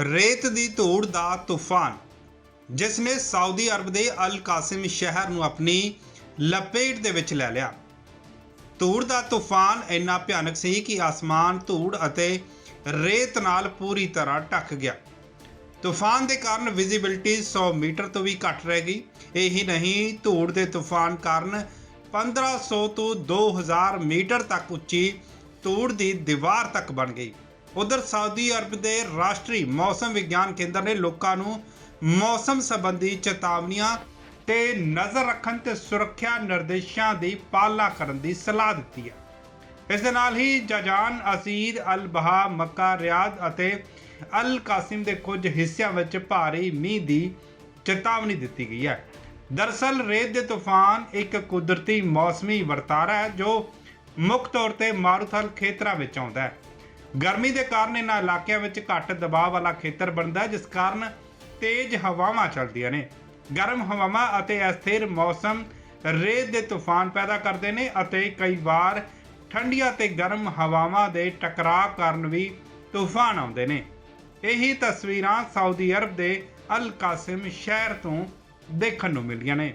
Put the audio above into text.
ਰੇਤ ਦੀ ਧੂੜ ਦਾ ਤੂਫਾਨ, ਜਿਸ ਨੇ ਸਾਊਦੀ ਅਰਬ ਦੇ ਅਲ ਕਾਸਿਮ ਸ਼ਹਿਰ ਨੂੰ ਆਪਣੀ ਲਪੇਟ ਦੇ ਵਿੱਚ ਲੈ ਲਿਆ। ਧੂੜ ਦਾ ਤੂਫਾਨ ਇੰਨਾ ਭਿਆਨਕ ਸੀ ਕਿ ਆਸਮਾਨ ਧੂੜ ਅਤੇ ਰੇਤ ਨਾਲ ਪੂਰੀ ਤਰ੍ਹਾਂ ਢੱਕ ਗਿਆ। ਤੂਫਾਨ ਦੇ ਕਾਰਨ ਵਿਜ਼ਿਬਿਲਟੀ 100 ਮੀਟਰ ਤੋਂ ਵੀ ਘੱਟ ਰਹਿ ਗਈ। ਇਹੀ ਨਹੀਂ, ਧੂੜ ਦੇ ਤੂਫਾਨ ਕਾਰਨ 1500 ਤੋਂ 2000 ਮੀਟਰ ਤੱਕ ਉੱਚੀ ਧੂੜ ਦੀ ਦੀਵਾਰ ਤੱਕ ਬਣ ਗਈ। ਉਧਰ ਸਾਊਦੀ ਅਰਬ ਦੇ ਰਾਸ਼ਟਰੀ ਮੌਸਮ ਵਿਗਿਆਨ ਕੇਂਦਰ ਨੇ ਲੋਕਾਂ ਨੂੰ ਮੌਸਮ ਸੰਬੰਧੀ ਚੇਤਾਵਨੀਆਂ ਤੇ ਨਜ਼ਰ ਰੱਖਣ ਤੇ ਸੁਰੱਖਿਆ ਨਿਰਦੇਸ਼ਾਂ ਦੀ ਪਾਲਣਾ ਕਰਨ ਦੀ ਸਲਾਹ ਦਿੱਤੀ ਹੈ। ਇਸ ਦੇ ਨਾਲ ਹੀ ਜਜਾਨ ਅਸੀਰ ਅਲ ਬਹਾ, ਮੱਕਾ, ਰਿਆਦ ਅਤੇ ਅਲ ਕਾਸਿਮ ਦੇ ਕੁਝ ਹਿੱਸਿਆਂ ਵਿੱਚ ਭਾਰੀ ਮੀਂਹ ਦੀ ਚੇਤਾਵਨੀ ਦਿੱਤੀ ਗਈ ਹੈ। ਦਰਸਲ ਰੇਤ ਦੇ ਤੂਫਾਨ ਇੱਕ ਕੁਦਰਤੀ ਮੌਸਮੀ ਵਰਤਾਰਾ ਹੈ ਜੋ ਮੁੱਖ ਤੌਰ ਤੇ ਮਾਰੂਥਲ ਖੇਤਰਾਂ ਵਿੱਚ ਆਉਂਦਾ ਹੈ। ਗਰਮੀ ਦੇ ਕਾਰਨ ਇਹਨਾਂ ਇਲਾਕਿਆਂ ਵਿੱਚ ਘੱਟ ਦਬਾਅ ਵਾਲਾ ਖੇਤਰ ਬਣਦਾ ਜਿਸ ਕਾਰਨ ਤੇਜ਼ ਹਵਾਵਾਂ ਚੱਲਦੀਆਂ ਨੇ। ਗਰਮ ਹਵਾਵਾਂ ਅਤੇ ਅਸਥਿਰ ਮੌਸਮ ਰੇਤ ਦੇ ਤੂਫਾਨ ਪੈਦਾ ਕਰਦੇ ਨੇ ਅਤੇ ਕਈ ਵਾਰ ਠੰਡੀਆਂ ਤੇ ਗਰਮ ਹਵਾਵਾਂ ਦੇ ਟਕਰਾਅ ਕਾਰਨ ਵੀ ਤੂਫਾਨ ਆਉਂਦੇ ਨੇ। ਇਹੀ ਤਸਵੀਰਾਂ ਸਾਊਦੀ ਅਰਬ ਦੇ ਅਲ ਕਾਸਿਮ ਸ਼ਹਿਰ ਤੋਂ ਦੇਖਣ ਨੂੰ ਮਿਲੀਆਂ ਨੇ।